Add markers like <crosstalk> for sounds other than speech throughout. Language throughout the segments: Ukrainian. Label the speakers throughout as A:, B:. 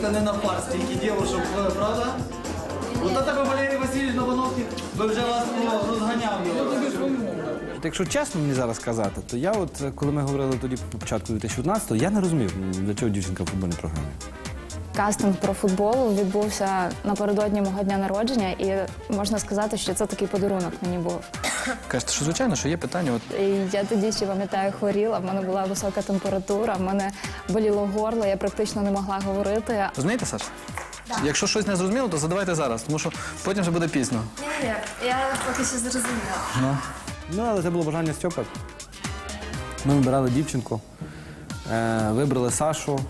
A: це не на фарс, тільки дівушок, е, правда? От тебе Валерій Васильович Новоновський би вже вас розганяв.
B: Якщо чесно мені зараз сказати, то я от е, коли ми говорили тоді по початку 2011-го, я не розумів, для чого дівчинка в футбольній програмі.
C: Кастинг про футбол відбувся напередодні мого дня народження, і можна сказати, що це такий подарунок мені був.
D: Кажете, що звичайно, що є питання. От
C: І я тоді ще пам'ятаю, хворіла, в мене була висока температура, в мене боліло горло, я практично не могла говорити.
D: розумієте, Саш? Якщо щось не зрозуміло, то задавайте зараз, тому що потім вже буде пізно.
E: Ні, я поки що зрозуміла.
B: Ну, але це було бажання Стьопа. Ми вибирали дівчинку, е, вибрали Сашу.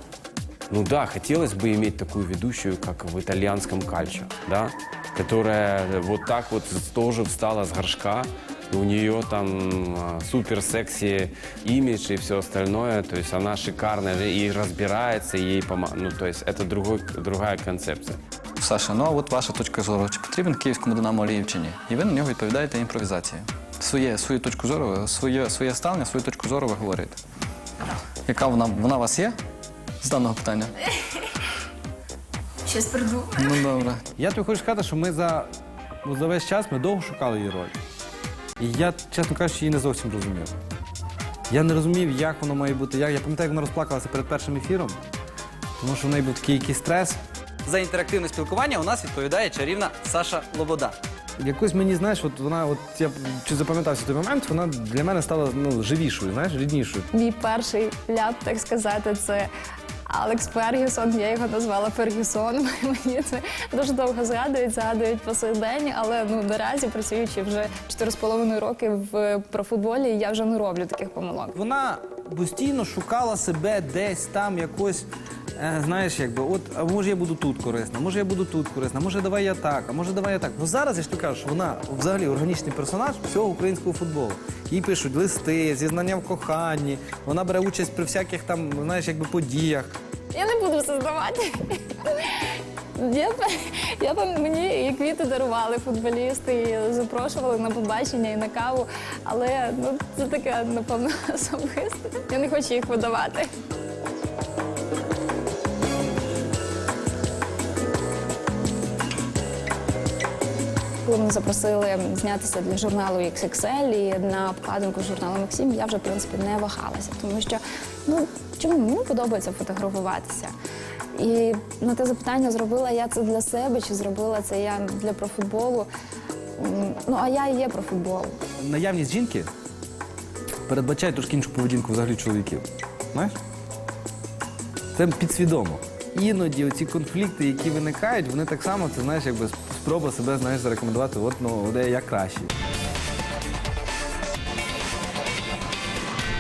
F: Ну да, хотелось бы иметь такую ведущую, как в итальянском кальчо, да, которая вот так вот тоже встала с горшка, у нее там супер секси имидж и все остальное, то есть она шикарная и разбирается, и ей помогает, ну то есть это другой, другая концепция.
D: Саша, ну а от ваша точка зору. Чи потрібен київському Динамо Оліїв? І ви на нього відповідаєте імпровізацією. Своє, свою точку зору, своє, своє ставлення, свою точку зору ви говорите. Яка вона, вона у вас є з даного питання?
E: Щось придумаю.
D: Ну добре.
B: Я тобі хочу сказати, що ми за, ну, за весь час ми довго шукали її роль. І я, чесно кажучи, її не зовсім розумів. Я не розумів, як воно має бути. Як... Я пам'ятаю, як вона розплакалася перед першим ефіром, тому що в неї був такий якийсь стрес.
A: За інтерактивне спілкування у нас відповідає чарівна Саша Лобода.
B: Якось мені, знаєш, от вона, от я чи запам'ятався той момент, вона для мене стала ну, живішою, знаєш, ріднішою.
C: Мій перший ляп, так сказати, це Алекс Фергюсон. Я його назвала Фергюсон. <laughs> Мені це дуже довго згадують, згадують по сей день, але ну наразі працюючи вже 4,5 роки в профутболі, я вже не роблю таких помилок.
B: Вона постійно шукала себе десь там якось. е, Знаєш, якби, от, може я буду тут корисна, може я буду тут корисна, може давай я так, а може давай я так. Ну зараз я ж тобі кажу, що вона взагалі органічний персонаж всього українського футболу. Їй пишуть листи, зізнання в коханні, вона бере участь при всяких там, знаєш, якби подіях.
C: Я не буду все здавати. Я, там мені і квіти дарували футболісти, і запрошували на побачення і на каву. Але ну це таке, напевно, <laughs> особисте. Я не хочу їх видавати. Коли мене запросили знятися для журналу XXL і на обкладинку журналу Максим, я вже в принципі не вагалася, тому що ну чому мені подобається фотографуватися. І на те запитання, зробила я це для себе, чи зробила це я для профутболу. Ну а я і є про футбол.
B: Наявність жінки передбачає трошки іншу поведінку взагалі чоловіків. Знаєш? Це підсвідомо. Іноді оці конфлікти, які виникають, вони так само, це знаєш, якби спроба себе знаєш, зарекомендувати, от ну, де я кращий.